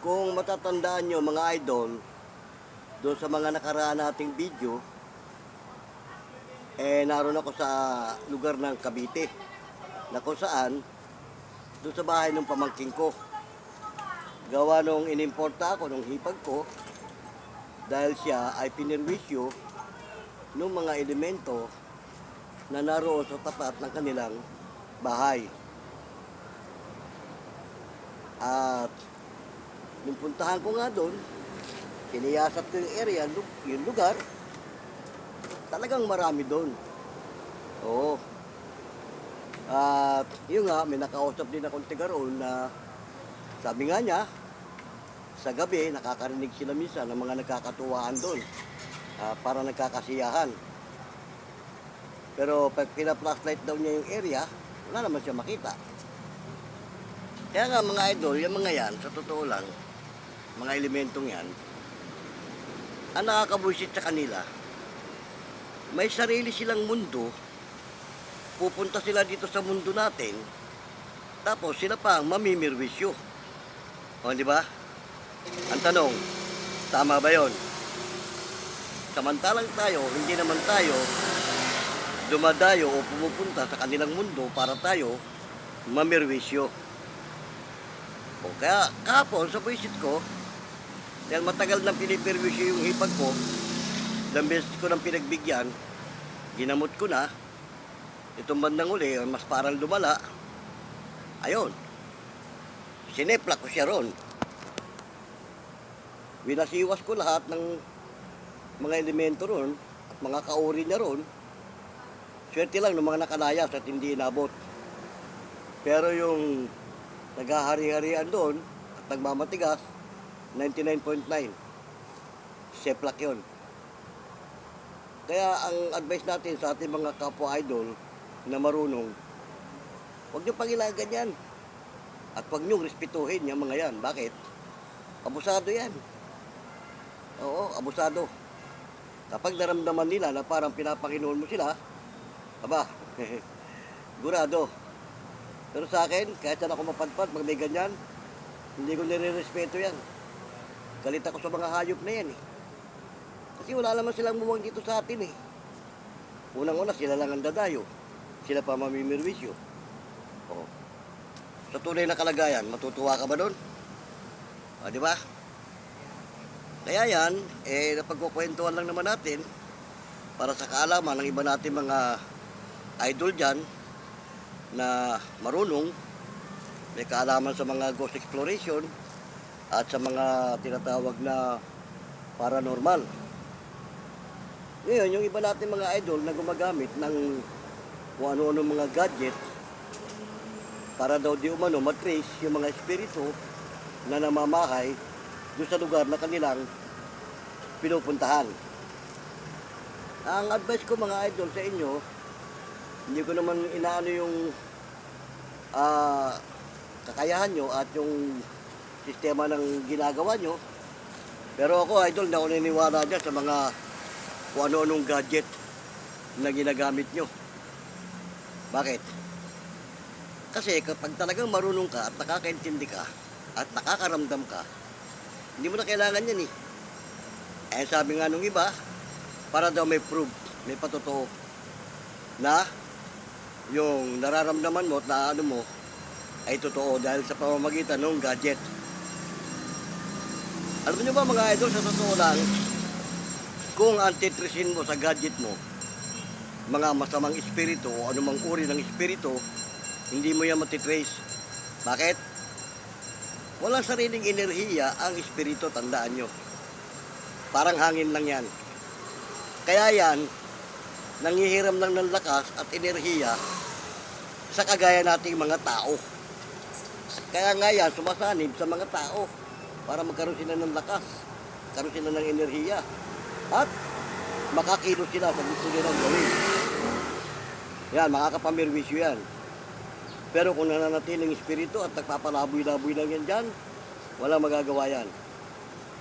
Kung matatandaan nyo mga idol, doon sa mga nakaraan nating video, eh naroon ako sa lugar ng Cavite na kung saan doon sa bahay ng pamangking ko. Gawa nung inimporta ako nung hipag ko dahil siya ay pinirwisyo ng mga elemento na naroon sa tapat ng kanilang bahay. At nung puntahan ko nga doon, siniyasat ko yung area, yung lugar, talagang marami doon. Oo. At yun nga, may nakausap din akong tiga roon na sabi nga niya, sa gabi, nakakarinig sila minsan ng mga nagkakatuwaan doon. Ah, para nagkakasiyahan. Pero pag pina-flashlight daw niya yung area, wala naman siya makita. Kaya nga mga idol, yung mga yan, sa totoo lang, mga elementong yan, ang nakakabuisit sa kanila, may sarili silang mundo, pupunta sila dito sa mundo natin, tapos sila pa ang mamimirwisyo. O, di ba? Ang tanong, tama ba yon? Samantalang tayo, hindi naman tayo dumadayo o pumupunta sa kanilang mundo para tayo mamirwisyo. O kaya kahapon sa buwisit ko, dahil matagal nang pinipirwisyo yung hipag ko, ilang beses ko nang pinagbigyan, ginamot ko na, itong bandang uli, mas parang lumala, ayun, sinepla ko siya ron. Winasiwas ko lahat ng mga elemento ron at mga kauri niya ron. Swerte lang ng mga nakalayas at hindi inabot. Pero yung naghahari-harian doon at nagmamatigas, 99.9. Seplak yun. Kaya ang advice natin sa ating mga kapwa idol na marunong, huwag niyo pangilagan yan. At huwag niyo respetuhin yung mga yan. Bakit? Abusado yan. Oo, abusado. Kapag naramdaman nila na parang pinapakinoon mo sila, aba, gurado. Pero sa akin, kahit saan ako mapadpad, pag may ganyan, hindi ko nire-respeto yan. Galit ako sa mga hayop na yan eh. Kasi wala naman silang muwang dito sa atin eh. Unang-una, sila lang ang dadayo. Sila pa mamimirwisyo. Oo. Sa tunay na kalagayan, matutuwa ka ba doon? O, di ba? Kaya yan, eh, napagkukwentuhan lang naman natin para sa kaalaman ng iba natin mga idol dyan na marunong, may kaalaman sa mga ghost exploration at sa mga tinatawag na paranormal. Ngayon, yung iba natin mga idol na gumagamit ng kung ano-ano mga gadget para daw di umano matrace yung mga espiritu na namamahay doon sa lugar na kanilang pinupuntahan. Ang advice ko mga idol sa inyo, hindi ko naman inaano yung ah, kakayahan nyo at yung sistema ng ginagawa nyo. Pero ako idol, na naniniwala dyan sa mga kung ano-anong gadget na ginagamit nyo. Bakit? Kasi kapag talagang marunong ka at nakakaintindi ka at nakakaramdam ka, hindi mo na kailangan yan eh. Eh sabi nga nung iba, para daw may proof, may patotoo na yung nararamdaman mo at na ano mo ay totoo dahil sa pamamagitan ng gadget. Alam niyo ba mga idol, sa totoo lang, kung antitrisin mo sa gadget mo, mga masamang espiritu o anumang uri ng espiritu, hindi mo yan matitrace. Bakit? Walang sariling enerhiya ang espiritu, tandaan nyo. Parang hangin lang yan. Kaya yan, nangihiram lang ng lakas at enerhiya sa kagaya nating mga tao. Kaya nga yan, sumasanib sa mga tao para magkaroon sila ng lakas, magkaroon sila ng enerhiya, at makakilos sila sa gusto nilang gawin. Yan, makakapamirwisyo yan. Pero kung nananatiling espiritu at nagpapalaboy-laboy lang yan dyan, wala magagawa yan.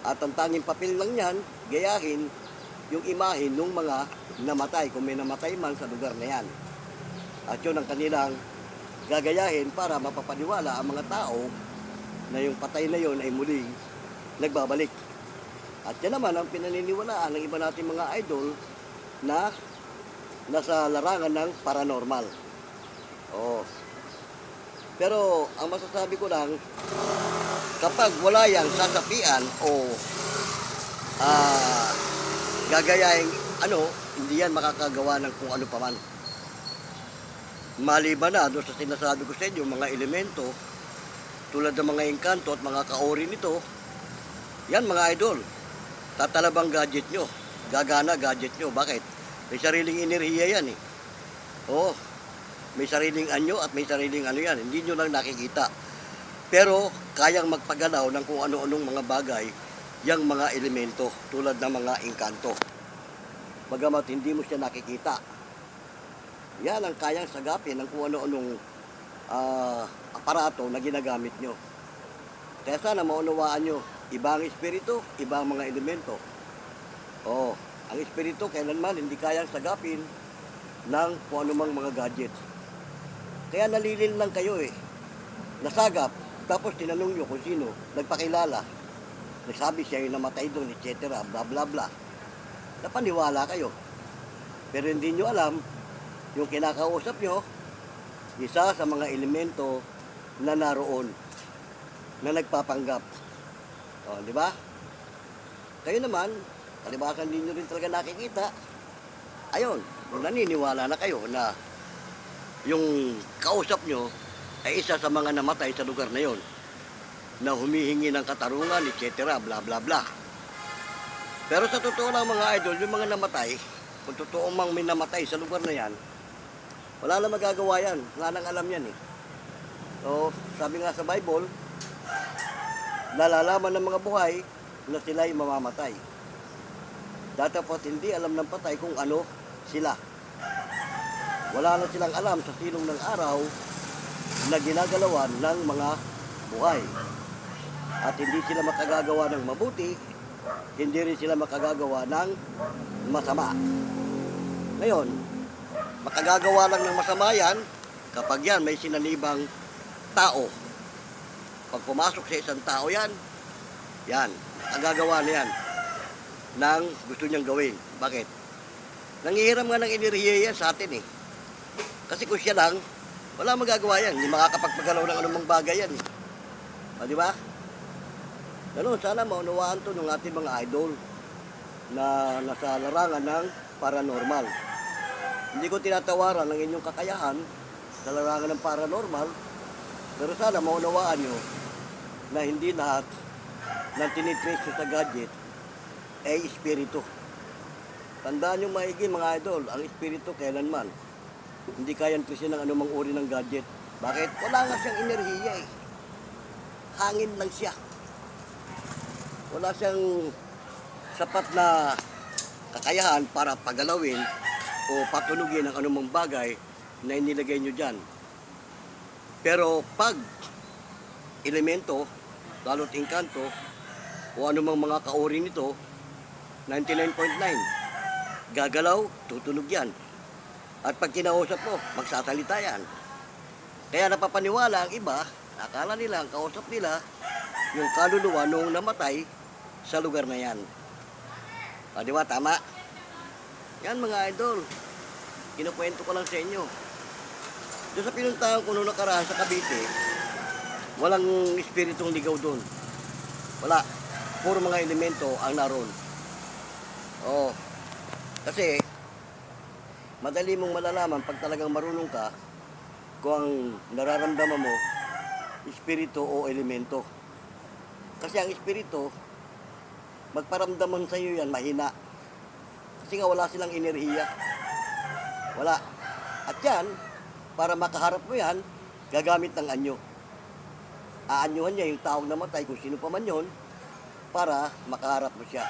At ang tanging papel lang yan, gayahin yung imahin ng mga namatay, kung may namatay man sa lugar na yan. At yun ang kanilang gagayahin para mapapaniwala ang mga tao na yung patay na yon ay muling nagbabalik. At yan naman ang pinaniniwalaan ng iba nating mga idol na nasa larangan ng paranormal. Oo. Pero ang masasabi ko lang, kapag wala yang sasapian o ah gagayahin ano, hindi yan makakagawa ng kung ano paman. Maliban na doon sa sinasabi ko sa inyo, mga elemento, tulad ng mga engkanto at mga kaori nito, yan mga idol, tatalabang gadget nyo, gagana gadget nyo. Bakit? May sariling enerhiya yan eh. Oo, may sariling anyo at may sariling ano yan, hindi nyo lang nakikita. Pero kayang magpagalaw ng kung ano-anong mga bagay yung mga elemento tulad ng mga engkanto. Bagamat hindi mo siya nakikita. Yan ang kayang sagapin ng kung ano-anong ah, aparato na ginagamit nyo. Kaya sana maunawaan nyo, ibang espiritu, ibang mga elemento. Oo, ang espiritu kailanman hindi kayang sagapin ng kung anumang mga gadgets. Kaya nalilin lang kayo eh. Nasagap, tapos tinanong nyo kung sino, nagpakilala. Nagsabi siya yung namatay doon, etc. Bla bla bla. Napaniwala kayo. Pero hindi nyo alam, yung kinakausap nyo, isa sa mga elemento na naroon, na nagpapanggap. O, di ba? Kayo naman, kalibasan din nyo rin talaga nakikita. Ayun, naniniwala na kayo na yung kausap nyo ay isa sa mga namatay sa lugar na yon na humihingi ng katarungan, etc. bla bla bla. Pero sa totoo lang mga idol, yung mga namatay, kung totoo mang may namatay sa lugar na yan, wala na magagawa yan. Wala nang alam yan eh. So, sabi nga sa Bible, nalalaman ng mga buhay na sila'y mamamatay. Datapot hindi alam ng patay kung ano sila. Wala na silang alam sa silong ng araw na ginagalawan ng mga buhay. At hindi sila makagagawa ng mabuti, hindi rin sila makagagawa ng masama. Ngayon, makagagawa lang ng masama yan kapag yan may sinanibang tao. Pag pumasok sa isang tao yan, yan, makagagawa na yan ng gusto niyang gawin. Bakit? Nangihiram nga ng enerhiya yan sa atin eh. Kasi kung siya lang, wala magagawa yan. Hindi makakapagpagalaw ng anumang bagay yan eh. O, di ba? Ganun, sana maunawaan to ng ating mga idol na nasa larangan ng paranormal. Hindi ko tinatawaran ang inyong kakayahan sa larangan ng paranormal, pero sana maunawaan nyo na hindi lahat ng tinitrace sa gadget ay espiritu. Tandaan nyo maigi mga idol, ang espiritu kailanman. Hindi kayang trace ng anumang uri ng gadget. Bakit? Wala nga siyang enerhiya eh. Hangin lang siya. Wala siyang sapat na kakayahan para pagalawin o patunugin ang anumang bagay na inilagay nyo dyan. Pero pag elemento, lalo't engkanto, o anumang mga kauri nito, 99.9, gagalaw, tutunog yan. At pag kinausap mo, magsasalita yan. Kaya napapaniwala ang iba, akala nila, ang kausap nila, yung kaluluwa nung namatay sa lugar na yan. O, di ba? Tama? Yan mga idol. Kinukwento ko lang sa inyo. Doon sa pinuntahan ko noong nakaraan sa Cavite, walang espiritong ligaw doon. Wala. Puro mga elemento ang naroon. Oo. Kasi, madali mong malalaman pag talagang marunong ka kung ang nararamdaman mo, espiritu o elemento. Kasi ang espiritu, magparamdaman sa iyo yan, mahina. Kasi nga wala silang enerhiya. Wala. At yan, para makaharap mo yan, gagamit ng anyo. Aanyuhan niya yung taong namatay, kung sino pa man yun, para makaharap mo siya.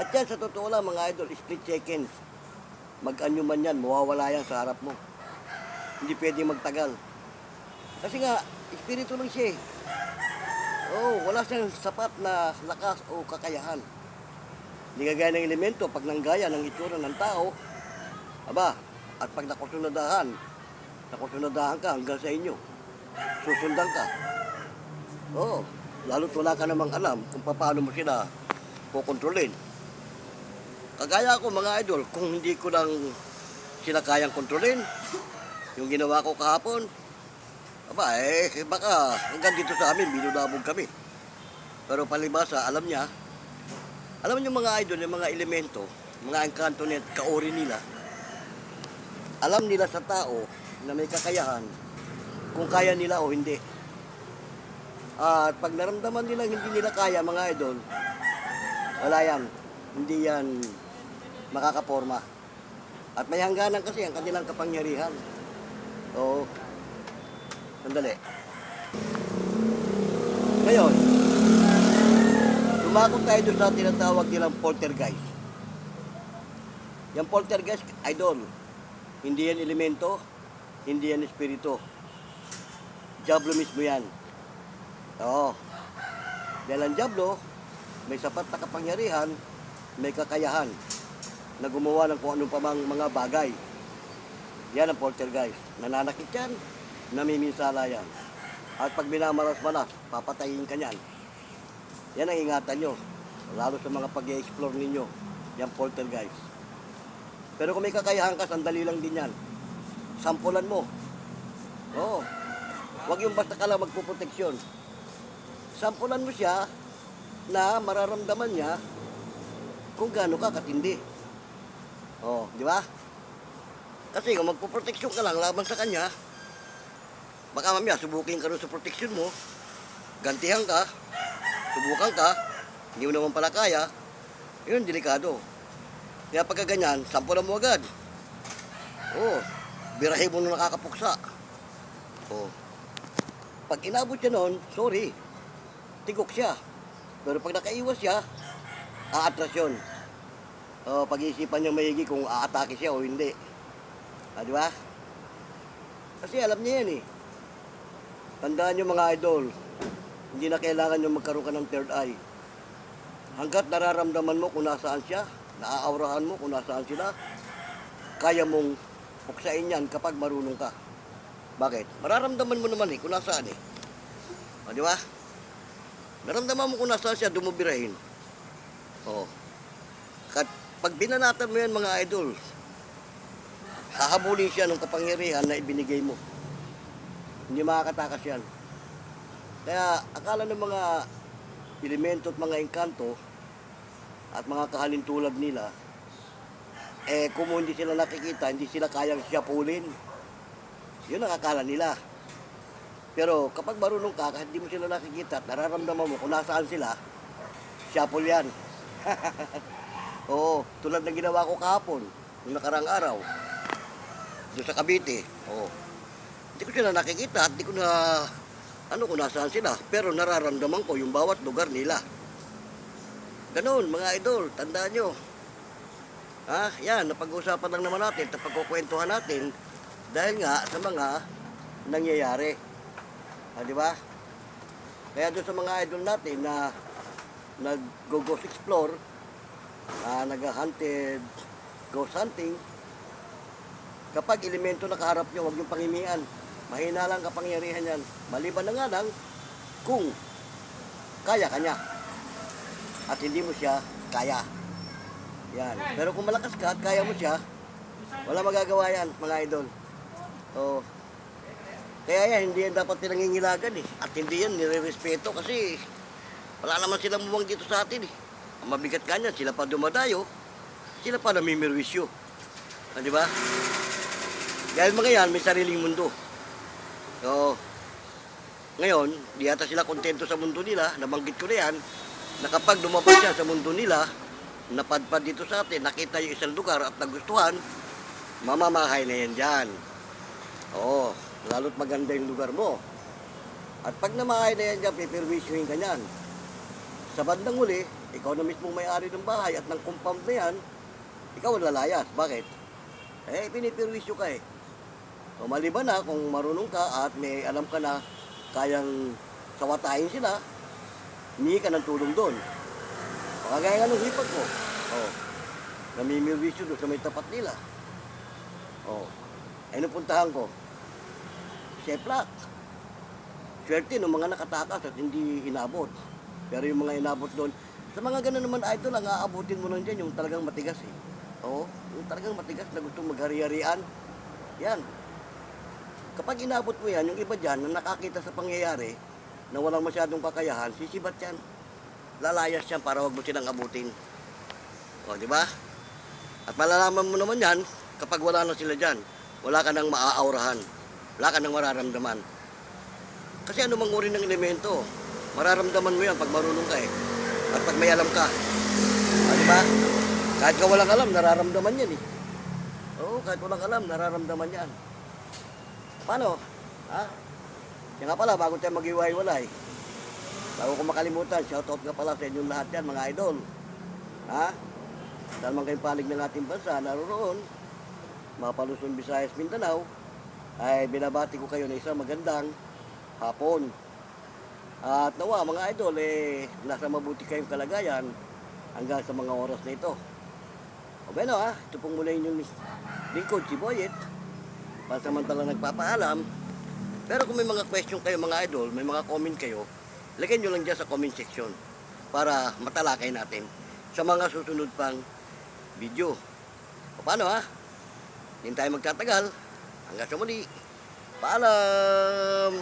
At yan, sa totoo lang mga idol, split seconds. Mag-anyo man yan, mawawala yan sa harap mo. Hindi pwede magtagal. Kasi nga, espiritu lang siya eh. Oh, wala siyang sapat na lakas o kakayahan. Hindi kagaya ng elemento, pag nanggaya ng itsura ng tao, aba, at pag nakusunadahan, nakusunadahan ka hanggang sa inyo, susundan ka. Oo, Lalo't wala ka namang alam kung paano mo sila kukontrolin. Kagaya ko mga idol, kung hindi ko lang sila kayang kontrolin, yung ginawa ko kahapon, aba eh, baka hanggang dito sa amin, binulabog kami. Pero palibasa, alam niya, alam niyo mga idol, yung mga elemento, mga engkanto net, kaori nila, alam nila sa tao na may kakayahan kung kaya nila o hindi. At pag naramdaman nila hindi nila kaya mga idol, wala yan. Hindi yan makakaporma. At may hangganan kasi ang kanilang kapangyarihan. Oo. Sandali. Ngayon, tumakot tayo doon sa tinatawag nilang poltergeist. Yung poltergeist, idol, hindi yan elemento, hindi yan espiritu. Diablo mismo yan. Oo. Dahil ang Diablo, may sapat na kapangyarihan, may kakayahan na gumawa ng kung anong pamang mga bagay. Yan ang poltergeist. Nananakit yan, namiminsala yan. At pag binamaras-malas, papatayin ka niyan. Yan ang ingatan nyo. Lalo sa mga pag explore ninyo, yan poltergeist. Pero kung may kakayahan ka, sandali lang din yan. Sampulan mo. Oo. Huwag yung basta ka lang magpuproteksyon. Sampulan mo siya na mararamdaman niya kung gaano ka katindi. Oo, di ba? Kasi kung magpuproteksyon ka lang laban sa kanya, baka mamaya subukin ka rin sa proteksyon mo, gantihan ka, subukan ka, hindi mo naman pala kaya, yun, delikado. Kaya pagka ganyan, sampulan mo agad. Oo, birahe mo nung nakakapuksa. Oo. Pag inabot siya noon, sorry, tigok siya. Pero pag nakaiwas siya, aatras yun. O, pag-iisipan niya maigi kung aatake siya o hindi. Ah, di ba? Kasi alam niya yan eh. Tandaan niyo mga idol, hindi na kailangan niyo magkaroon ka ng third eye. Hanggat nararamdaman mo kung nasaan siya, naaaurahan mo kung nasaan sila, kaya mong puksain yan kapag marunong ka. Bakit? Mararamdaman mo naman eh kung nasaan eh. O, di ba? Naramdaman mo kung nasaan siya, dumubirahin. Oo. Kat, pag binanatan mo yan mga idol, hahabulin siya ng kapangyarihan na ibinigay mo. Hindi makakatakas yan. Kaya akala ng mga elemento at mga engkanto at mga kahalintulad nila, eh kung hindi sila nakikita, hindi sila kayang siyapulin. Yun ang akala nila. Pero kapag marunong ka, hindi mo sila nakikita nararamdaman mo kung nasaan sila, siyapul yan. Oo, tulad ng ginawa ko kahapon, nung nakarang araw, doon sa Cavite. Oo. Hindi ko sila nakikita at hindi ko na, ano kung nasaan sila. Pero nararamdaman ko yung bawat lugar nila. Ganun, mga idol, tandaan nyo. Ha, yan, napag-uusapan lang naman natin, napagkukwentuhan natin dahil nga sa mga nangyayari. Ha, di ba? Kaya doon sa mga idol natin na nag-ghost explore, ah, nag-hunted, ghost hunting, kapag elemento nakaharap nyo, huwag yung pangimian. Mahina lang kapangyarihan yan. Maliban na nga lang kung kaya ka niya. At hindi mo siya kaya. Yan. Pero kung malakas ka at kaya mo siya, wala magagawa yan, mga idol. Oo. Kaya yan, hindi yan dapat pinangingilagan eh. At hindi yan nire-respeto kasi wala naman silang muwang dito sa atin eh. Ang mabigat ka niyan, sila pa dumadayo, sila pa namimirwisyo. Ah, di ba? Dahil mga yan, may sariling mundo. So, ngayon, di yata sila kontento sa mundo nila, nabanggit ko na yan, na kapag lumabas siya sa mundo nila, napadpad dito sa atin, nakita yung isang lugar at nagustuhan, mamamahay na yan dyan. Oo, lalo't maganda yung lugar mo. At pag namahay na yan dyan, pipirwisyohin ka niyan. Sa bandang huli, ikaw na mismo may-ari ng bahay at ng compound na yan, ikaw ang lalayas. Bakit? Eh, pinipirwisyo ka eh. O maliban na kung marunong ka at may alam ka na kayang sawatayin sila, hindi ka ng tulong doon. Kagaya nga nung hipag ko. O, namimirwisyo doon sa may tapat nila. O, ay napuntahan ko. Sheplak. Swerte ng mga nakatakas at hindi inabot. Pero yung mga inabot doon, sa mga ganun naman idol, ang aabutin mo lang dyan yung talagang matigas eh. Oo, yung talagang matigas na gustong maghari-harian. Yan. Kapag inabot mo yan, yung iba dyan na nakakita sa pangyayari na walang masyadong kakayahan, sisibat yan. Lalayas yan para wag mo silang abutin. O, di ba? At malalaman mo naman yan kapag wala na sila dyan. Wala ka nang maaaurahan. Wala ka nang mararamdaman. Kasi ano mang uri ng elemento, mararamdaman mo yan pag marunong ka eh. At pag may alam ka. O, di ba? Kahit ka walang alam, nararamdaman yan eh. Oo, kahit walang alam, nararamdaman yan. Paano? Ha? Yan nga pala, bago tayo mag-iwalay, bago ko makalimutan, shoutout nga pala sa inyong lahat yan, mga idol. Ha? Saan man kayong palig ng ating bansa, naroon, mga palusong Visayas, Mindanao, ay binabati ko kayo na isang magandang hapon. At nawa, mga idol, eh, nasa mabuti kayong kalagayan hanggang sa mga oras na ito. O bueno ha, ito pong mula inyong lingkod, si Boyet. Pansamantala nagpapaalam. Pero kung may mga question kayo mga idol, may mga comment kayo, lagay nyo lang dyan sa comment section para matalakay natin sa mga susunod pang video. O paano ha? Hindi tayo magtatagal. Hanggang sa muli. Paalam!